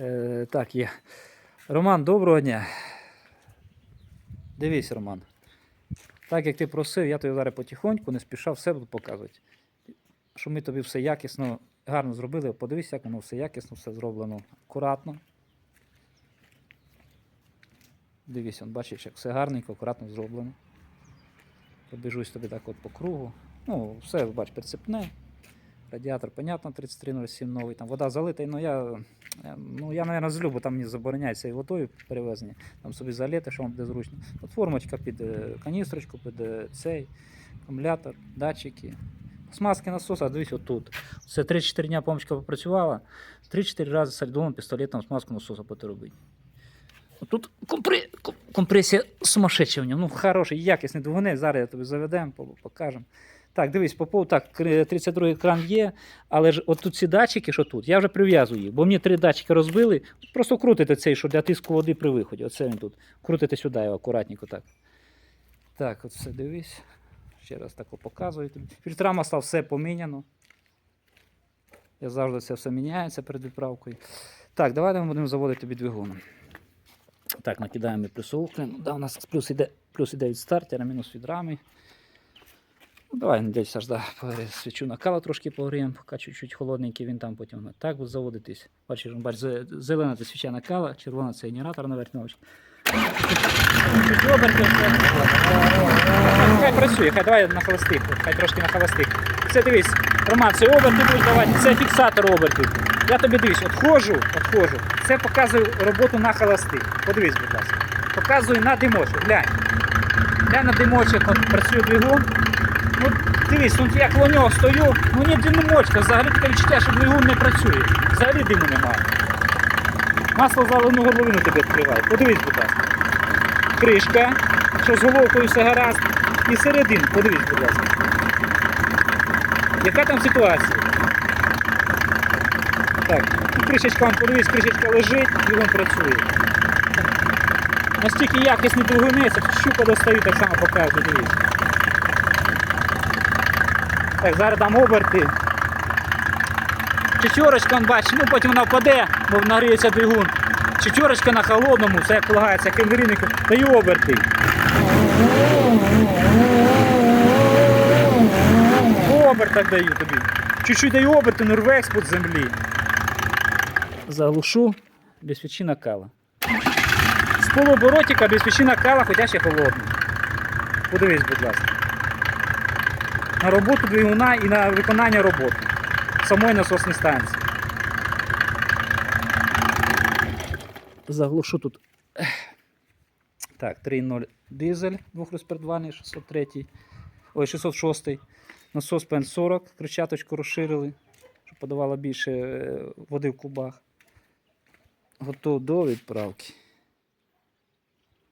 Е, так, є. Роман, доброго дня. Дивись, Роман. Так як ти просив, я тобі зараз потихоньку, не спішав, все буду показувати. Що ми тобі все якісно, гарно зробили. Подивись, як воно все якісно, все зроблено акуратно. Дивись, он, бачиш, як все гарненько, акуратно зроблено. Побіжусь тобі так от по кругу. Ну, все, бач, прицепне. Радіатор, понятно, 3307 новий. Там вода залита, ну я, е, ну, я, мабуть, злю, бо там мені забороняють цією водою перевезення. Там собі залити, що вам буде зручно. От формочка під е, каністрочку, під е, цей акумулятор, датчики. Смазки насоса, дивись, отут. Це 3-4 дня помочка попрацювала. 3-4 рази сальдовим пістолетом смазку насоса потеребить. Тут компре... компресія сумасшедша в ньому. Ну, хороший, якісний двигуни. Зараз я тобі заведемо, покажемо. Так, дивись, по поводу, так, кр- 32 екран є, але ж от тут ці датчики, що тут, я вже прив'язую їх, бо мені три датчики розбили. Просто крутите цей, що для тиску води при виході. Оце він тут. Крутите сюди його акуратненько так. Так, от все дивись. Ще раз так показую. Фільтра масла все поміняно. Я завжди це все міняється перед відправкою. Так, давайте ми будемо заводити тобі двигун. Так, накидаємо плюсовку. Ну, да, у нас плюс іде, плюс іде від стартера, мінус від рами. Ну, давай, надіюсь, аж да, свічу накала трошки погріємо, поки чуть-чуть холодненький він там потім так буде заводитись. Бачиш, бач, зелена це свіча накала, червона це генератор на верхньовочці. Чуть оберти, все. Хай працює, хай давай на холостих, хай трошки на холостих. Це дивись, Роман, це оберти будеш давати, це фіксатор обертів. Я тобі дивись, отходжу, отходжу. Це показує роботу на холостих. Подивись, будь ласка. Показую на димочок. Глянь. Глянь на димочок, от працює двигун. Ну, дивись, ну я коло нього стою, ну ні димочка, взагалі таке відчуття, що двигун не працює. Взагалі диму немає. Масло заливну горловину тобі відкриває. Подивись, будь ласка. Кришка, що з головкою все гаразд. І середин, подивись, будь ласка. Яка там ситуація? Так, кришечка, вам подивись, кришечка лежить, і він працює. Настільки якісний двигуни, це щука достаю, так само покажу, дивись. Так, зараз дам оберти. Чечорочка, он бачиш, ну потім вона впаде, бо нагріється двигун. Чечорочка на холодному, все як полагається, як інваліднику, даю оберти. Обертах даю тобі. Чуть-чуть даю оберти, нурвекс під землі. Заглушу без свічі накала. З полуоборотика без свічі накала, хоча ще холодний. Подивись, будь ласка. На роботу двигуна і на виконання роботи самої насосної станції. Заглушу тут. Так, 3.0 дизель двохрозпердвальний, 603. Ой, 606. Насос ПН40, кричаточку розширили, щоб подавало більше е, води в кубах. Готов до відправки.